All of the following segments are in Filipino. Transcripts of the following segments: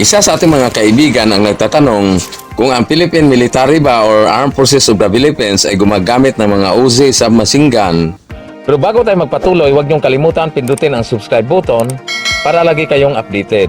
Isa sa ating mga kaibigan ang nagtatanong kung ang Philippine Military ba or Armed Forces of the Philippines ay gumagamit ng mga Uzi submachine gun. Pero bago tayo magpatuloy, huwag niyong kalimutan pindutin ang subscribe button para lagi kayong updated.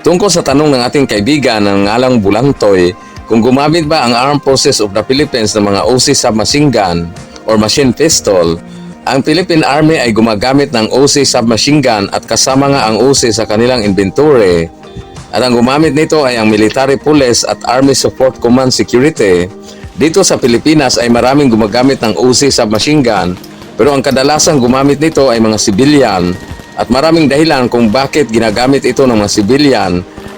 Tungkol sa tanong ng ating kaibigan ng ngalang Bulantoy, kung gumamit ba ang Armed Forces of the Philippines ng mga OC submachine gun or machine pistol, ang Philippine Army ay gumagamit ng OC submachine gun at kasama nga ang OC sa kanilang inventory. At ang gumamit nito ay ang Military Police at Army Support Command Security. Dito sa Pilipinas ay maraming gumagamit ng OC submachine gun pero ang kadalasang gumamit nito ay mga civilian at maraming dahilan kung bakit ginagamit ito ng mga civilian.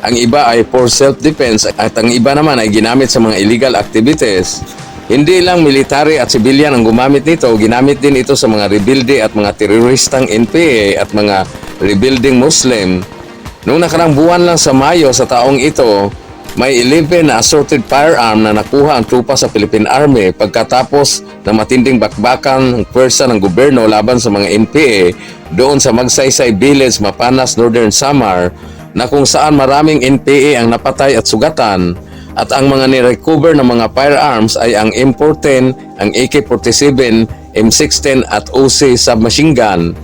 Ang iba ay for self-defense at ang iba naman ay ginamit sa mga illegal activities. Hindi lang military at civilian ang gumamit nito, ginamit din ito sa mga rebelde at mga teroristang NPA at mga rebuilding Muslim. Noong nakarang buwan lang sa Mayo sa taong ito, may 11 na assorted firearm na nakuha ang trupa sa Philippine Army pagkatapos ng matinding bakbakan ng pwersa ng gobyerno laban sa mga NPA doon sa Magsaysay Village, Mapanas, Northern Samar na kung saan maraming NPA ang napatay at sugatan at ang mga nirecover ng mga firearms ay ang M410, ang AK-47, M16 at OC submachine gun.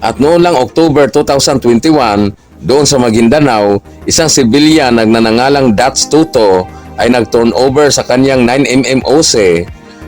At noon lang October 2021, doon sa Maguindanao, isang sibilyan nagnanangalang Dats Tuto ay nag-turn over sa kanyang 9mm OC.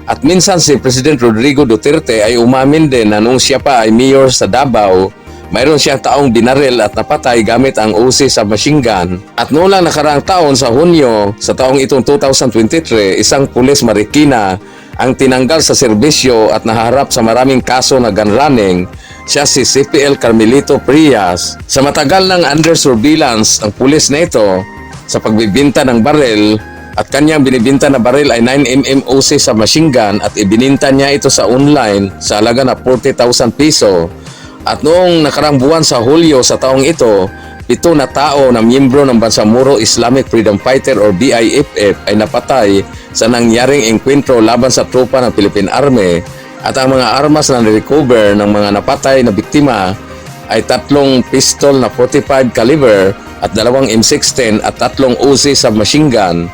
At minsan si President Rodrigo Duterte ay umamin din na nung siya pa ay mayor sa Davao, mayroon siyang taong binaril at napatay gamit ang OC sa machine gun. At noong lang nakaraang taon sa Hunyo, sa taong itong 2023, isang pulis Marikina ang tinanggal sa serbisyo at naharap sa maraming kaso na gun running siya si CPL Carmelito Prias. Sa matagal ng under surveillance ang pulis na ito sa pagbibinta ng baril at kanyang binibinta na baril ay 9mm OC sa machine gun at ibininta niya ito sa online sa halaga na 40,000 piso. At noong nakarang buwan sa Hulyo sa taong ito, pito na tao na miyembro ng Bansamuro Islamic Freedom Fighter or BIFF ay napatay sa nangyaring engkwentro laban sa tropa ng Philippine Army at ang mga armas na recover ng mga napatay na biktima ay tatlong pistol na 45 caliber at dalawang M16 at tatlong Uzi submachine gun.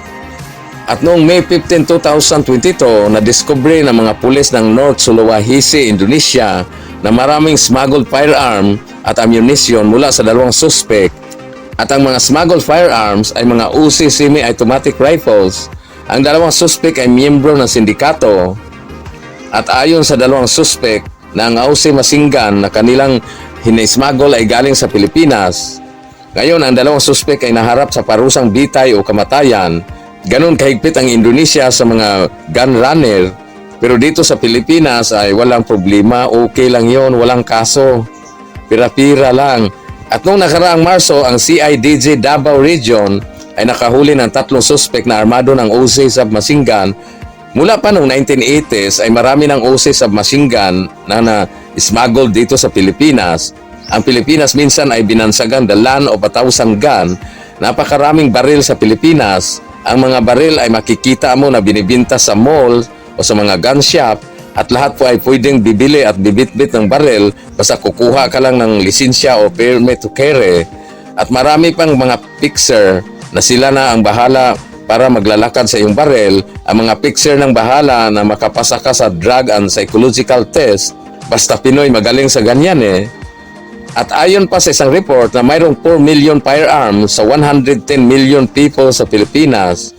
At noong May 15, 2022, na-discover ng mga pulis ng North Sulawesi, Indonesia na maraming smuggled firearm at ammunition mula sa dalawang suspect. At ang mga smuggled firearms ay mga Uzi semi-automatic rifles. Ang dalawang suspect ay miyembro ng sindikato at ayon sa dalawang suspek na ang Ausi Masinggan na kanilang hinismagol ay galing sa Pilipinas. Ngayon, ang dalawang suspek ay naharap sa parusang bitay o kamatayan. Ganon kahigpit ang Indonesia sa mga gun runner. Pero dito sa Pilipinas ay walang problema, okay lang yon, walang kaso. Pira-pira lang. At noong nakaraang Marso, ang CIDJ Davao Region ay nakahuli ng tatlong suspek na armado ng OC submachine gun Mula pa noong 1980s ay marami ng OC submachine gun na na-smuggled dito sa Pilipinas. Ang Pilipinas minsan ay binansagan the land of a thousand gun. Napakaraming baril sa Pilipinas. Ang mga baril ay makikita mo na binibinta sa mall o sa mga gun shop at lahat po ay pwedeng bibili at bibitbit ng baril basta kukuha ka lang ng lisensya o permit to carry. At marami pang mga fixer na sila na ang bahala para maglalakad sa iyong barel, ang mga picture ng bahala na makapasa ka sa drug and psychological test, basta Pinoy magaling sa ganyan eh. At ayon pa sa isang report na mayroong 4 million firearms sa 110 million people sa Pilipinas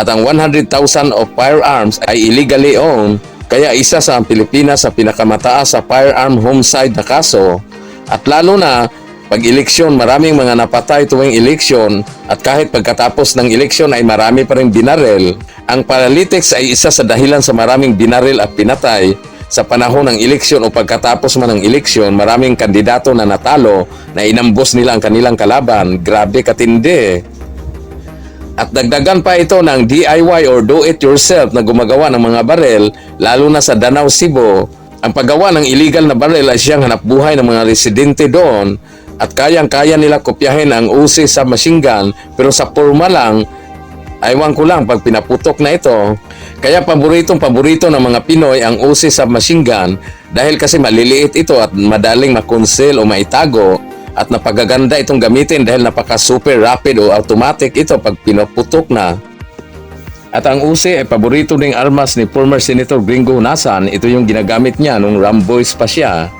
at ang 100,000 of firearms ay illegally owned kaya isa sa Pilipinas sa pinakamataas sa firearm homicide na kaso at lalo na pag eleksyon, maraming mga napatay tuwing eleksyon at kahit pagkatapos ng eleksyon ay marami pa rin binaril. Ang paralytics ay isa sa dahilan sa maraming binaril at pinatay. Sa panahon ng eleksyon o pagkatapos man ng eleksyon, maraming kandidato na natalo na inambos nila ang kanilang kalaban. Grabe katindi. At dagdagan pa ito ng DIY or do-it-yourself na gumagawa ng mga barel, lalo na sa Danau, Cebu. Ang paggawa ng illegal na barel ay siyang hanap buhay ng mga residente doon at kayang-kaya nila kopyahin ang UC sa machine gun pero sa forma lang Aywan ko lang pag pinaputok na ito. Kaya paboritong paborito ng mga Pinoy ang Uzi submachine gun dahil kasi maliliit ito at madaling makonsil o maitago at napagaganda itong gamitin dahil napaka super rapid o automatic ito pag pinaputok na. At ang Uzi ay paborito ding armas ni former Senator Gringo Hunasan. Ito yung ginagamit niya nung Ramboys pa siya.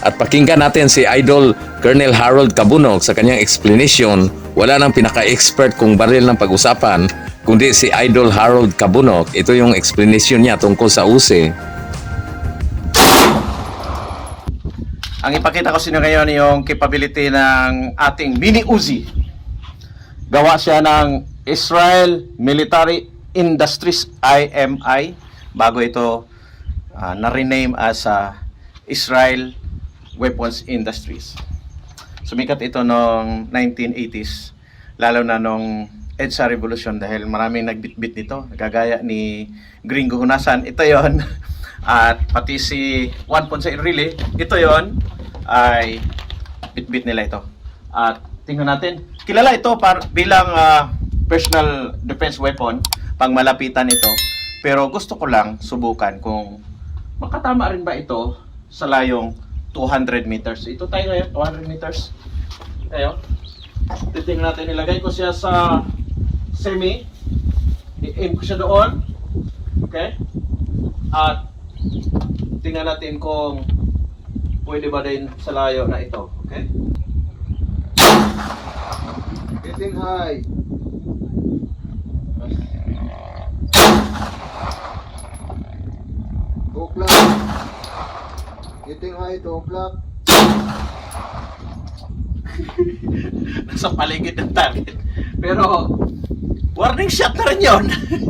At pakinggan natin si Idol Colonel Harold Kabunok sa kanyang explanation. Wala nang pinaka-expert kung baril ng pag-usapan, kundi si Idol Harold Kabunok. Ito yung explanation niya tungkol sa Uzi. Ang ipakita ko sa inyo ngayon yung capability ng ating Mini Uzi. Gawa siya ng Israel Military Industries IMI bago ito ah, na-rename as ah, Israel Weapons Industries. Sumikat ito noong 1980s, lalo na nung EDSA Revolution dahil maraming nagbitbit nito, nagagaya ni Gringo Hunasan. Ito yon At pati si Juan Ponce Enrile, ito yon ay bitbit nila ito. At tingnan natin, kilala ito par bilang ah, personal defense weapon, pang malapitan ito. Pero gusto ko lang subukan kung makatama rin ba ito sa layong 200 meters. Ito tayo ngayon, 200 meters. Tayo. Titingnan natin, ilagay ko siya sa semi. I-aim ko siya doon. Okay? At tingnan natin kung pwede ba din sa layo na ito. Okay? Getting high. Two o'clock. Getting high, two o'clock. Nasa paligid ng target. Pero, warning shot na rin yun.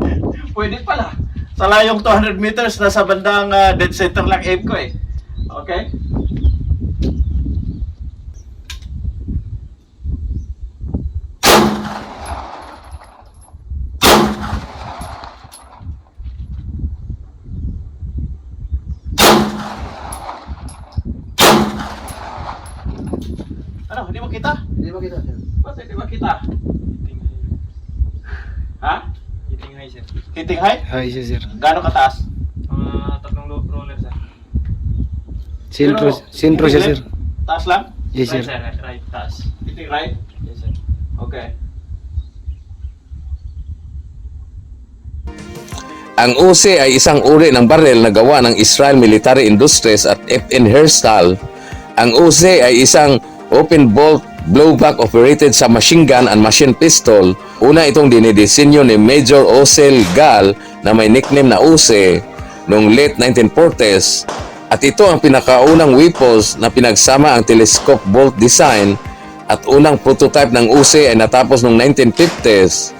pwede pala. Sa layong 200 meters, nasa bandang ah, dead center lang aim ko eh. Okay? Ano, hindi mo kita? Hindi makita sir. Ba't hindi mo kita? Ha? Sir. Hitting high? High siya, sir. Gaano kataas? Mga tatlong low roller, sir. Pero, Sintro, sintro siya, sir. hitting Taas lang? Yes, sir. Right, Right, right, taas. Hitting right? Yes, sir. Okay. Ang Uzi ay isang uri ng baril na gawa ng Israel Military Industries at FN Herstal. Ang Uzi ay isang open bolt blowback operated sa machine gun and machine pistol. Una itong dinidisenyo ni Major Osel Gal na may nickname na Uzi noong late 1940s at ito ang pinakaunang weapons na pinagsama ang telescope bolt design at unang prototype ng Uzi ay natapos noong 1950s.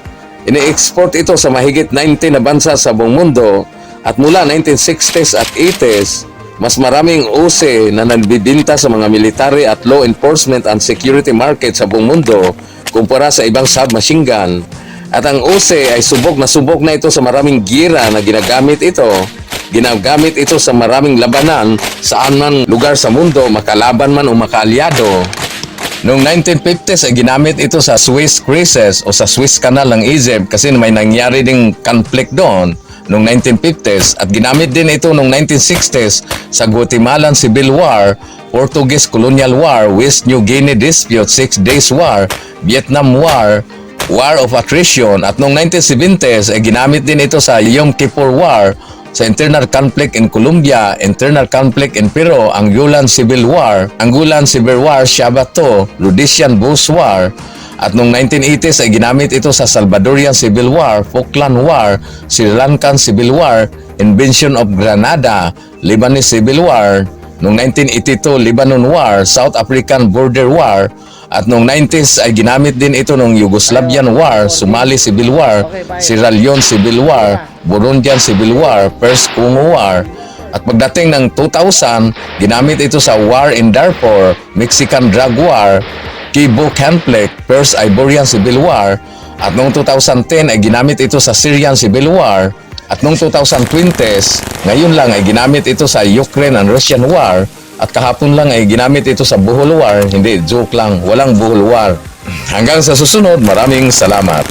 Ini-export ito sa mahigit 90 na bansa sa buong mundo at mula 1960s at 80s, mas maraming use na nagbibinta sa mga military at law enforcement and security market sa buong mundo kumpara sa ibang submachine gun. At ang use ay subok na subok na ito sa maraming gira na ginagamit ito. Ginagamit ito sa maraming labanan saan man lugar sa mundo, makalaban man o makaalyado. Noong 1950s ay ginamit ito sa Swiss Crisis o sa Swiss Canal ng Egypt kasi may nangyari ding conflict doon noong 1950s at ginamit din ito noong 1960s sa Guatemalan Civil War, Portuguese Colonial War, West New Guinea Dispute, Six Days War, Vietnam War, War of Attrition. At noong 1970s ay ginamit din ito sa Yom Kippur War sa internal conflict in Colombia, internal conflict in Peru, Angolan Civil War, Angolan Civil War, Shabato, Rhodesian Boers War, at noong 1980s ay ginamit ito sa Salvadorian Civil War, Falkland War, Sri Lankan Civil War, Invention of Granada, Lebanese Civil War, noong 1982 Lebanon War, South African Border War, at noong 90s ay ginamit din ito noong Yugoslavian War, Somali Civil War, Sierra Leone Civil War, Burundian Civil War, First Congo War. At pagdating ng 2000, ginamit ito sa War in Darfur, Mexican Drug War, Kibo Conflict, First Ivorian Civil War. At noong 2010 ay ginamit ito sa Syrian Civil War. At noong 2020s, ngayon lang ay ginamit ito sa Ukraine and Russian War. At kahapon lang ay ginamit ito sa Buhol War. Hindi, joke lang. Walang Buhol War. Hanggang sa susunod, maraming salamat.